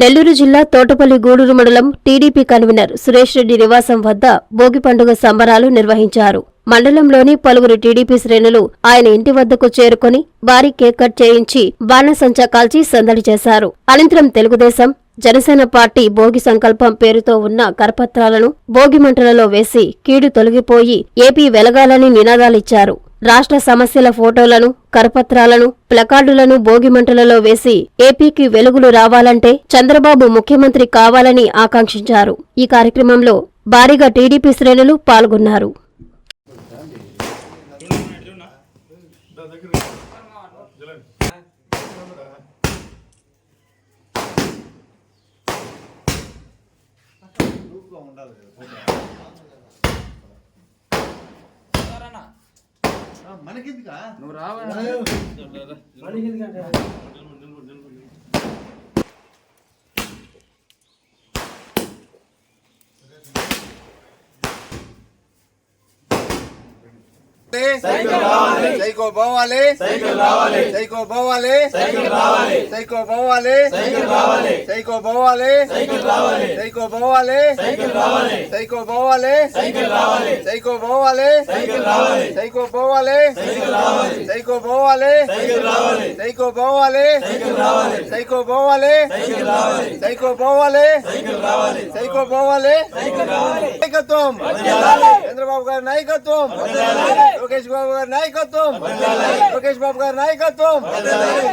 నెల్లూరు జిల్లా తోటపల్లి గూడూరు మండలం TDP convener Suresh Reddy నివాసం వద్ద భోగి పండుగ సంబరాలు నిర్వహించారు. మండలంలోని పలువురు టీడీపీ శ్రేణులు ఆయన ఇంటి వద్దకు చేరుకొని భారీ కేక్ కట్ చేయించి బాణసంచా కాల్చి సందడి చేశారు. అనంతరం తెలుగుదేశం జనసేన పార్టీ భోగి సంకల్పం పేరుతో ఉన్న కరపత్రాలను భోగి మంటలలో వేసి కీడు తొలగిపోయి ఏపీ వెలగాలని నినాదాలిచ్చారు రాష్ట్ర సమస్యల ఫోటోలను కరపత్రాలను ప్లకార్డులను భోగిమంటలలో వేసి ఏపీకి వెలుగులు రావాలంటే చంద్రబాబు ముఖ్యమంత్రి కావాలని ఆకాంక్షించారు. ఈ కార్యక్రమంలో భారీగా టీడీపీ శ్రేణులు పాల్గొన్నారు. మనకిందిగా నువ్వు రావాలి సైకో పోవాలి సైకో పోవాలి సైకో పోవాలి సైకో పోవాలి సైకో పోవాలి సైకో పోవాలి సైకో పోవాలి సైకో పోవాలి సైకో పోవాలి సైకో పోవాలి సైకో పోవాలి సైకో పోవాలి సైకో పోవాలి నాయకత్వం చంద్రబాబు గారి నాయకత్వం లోకేష్ బాబు గారి నాయకత్వం. లోకేష్ బాబు గారి నాయకత్వం.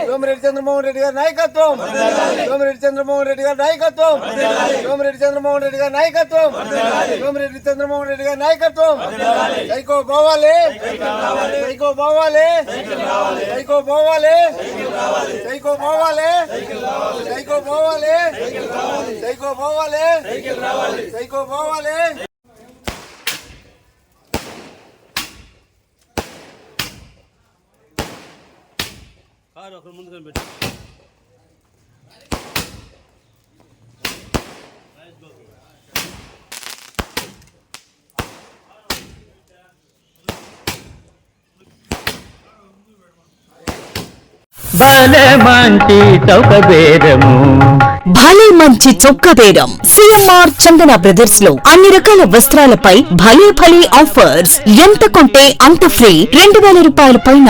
సోమిరెడ్డి చంద్రమోహన్ రెడ్డి గారి నాయకత్వం. సోమిరెడ్డి చంద్రమోహన్ రెడ్డి గారి నాయకత్వం. సోమిరెడ్డి చంద్రమోహన్ రెడ్డి గారి నాయకత్వం. సోమిరెడ్డి చంద్రమోహన్ రెడ్డి గారి నాయకత్వం. సైకో పోవాలి సైకో పోవాలి సైకో పోవాలి సైకో పోవాలి సైకో పోవాలి సైకో పోవాలి సైకో పోవాలి బలమంటి చౌక బేరము భలే మంచి చొక్క బేరం సిఎంఆర్ చందన బ్రదర్స్లో అన్ని రకాల వస్త్రాలపై భలే భలే ఆఫర్స్. ఎంత కొంటే అంత ఫ్రీ. రెండు వేల రూపాయల పైన